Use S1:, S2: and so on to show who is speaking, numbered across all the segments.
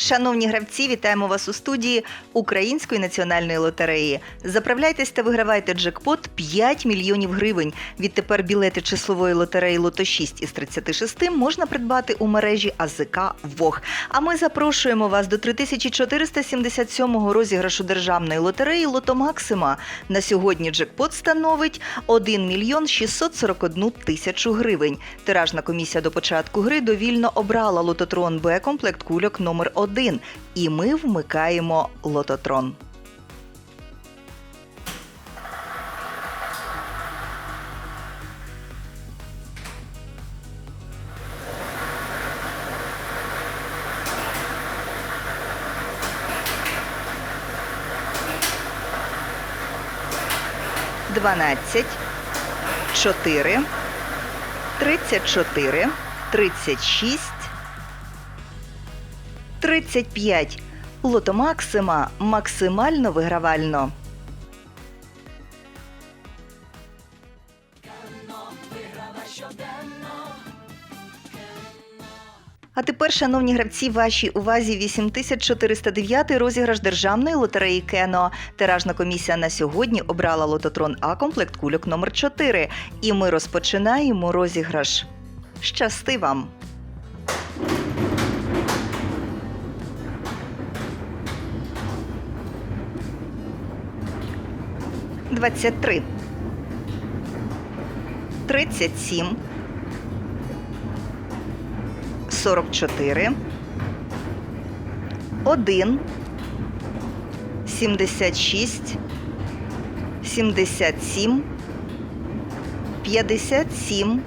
S1: Шановні гравці, вітаємо вас у студії Української національної лотереї. Заправляйтесь та вигравайте джекпот 5 мільйонів гривень. Відтепер білети числової лотереї Лото 6 із 36 можна придбати у мережі АЗК ВОГ. А ми запрошуємо вас до 3477-го розіграшу державної лотереї Лото Максима. На сьогодні джекпот становить 1 мільйон 641 тисячу гривень. Тиражна комісія до початку гри довільно обрала лототрон Б комплект кульок номер 1 і ми вмикаємо лототрон. Дванадцять, чотири, тридцять чотири, тридцять шість. 35. Лото Максима максимально вигравально. А тепер, шановні гравці, вашій увазі 8409 розіграш державної лотереї Кено. Тиражна комісія на сьогодні обрала лототрон А комплект кульок номер 4 І ми розпочинаємо розіграш. Щасти вам! 23 37 44 1 76 77 57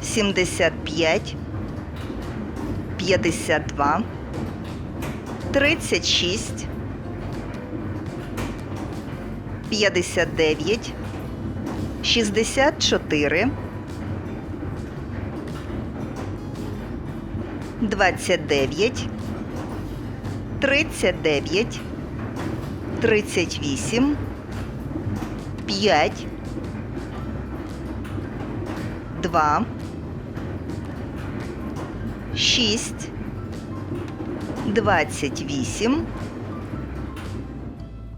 S1: 75 52 36 59, 64, 29, 39, 38, 5, 2, 6, 28,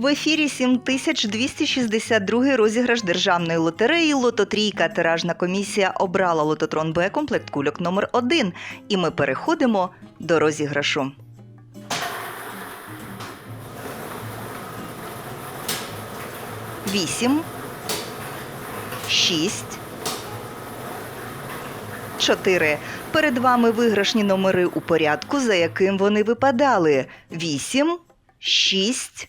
S1: В ефірі 7262 розіграш державної лотереї Лототрійка. Тиражна комісія обрала лототрон Б комплект кульок номер 1 І ми переходимо до розіграшу. Вісім. Шість. Чотири. Перед вами виграшні номери у порядку, за яким вони випадали. Вісім. Шість.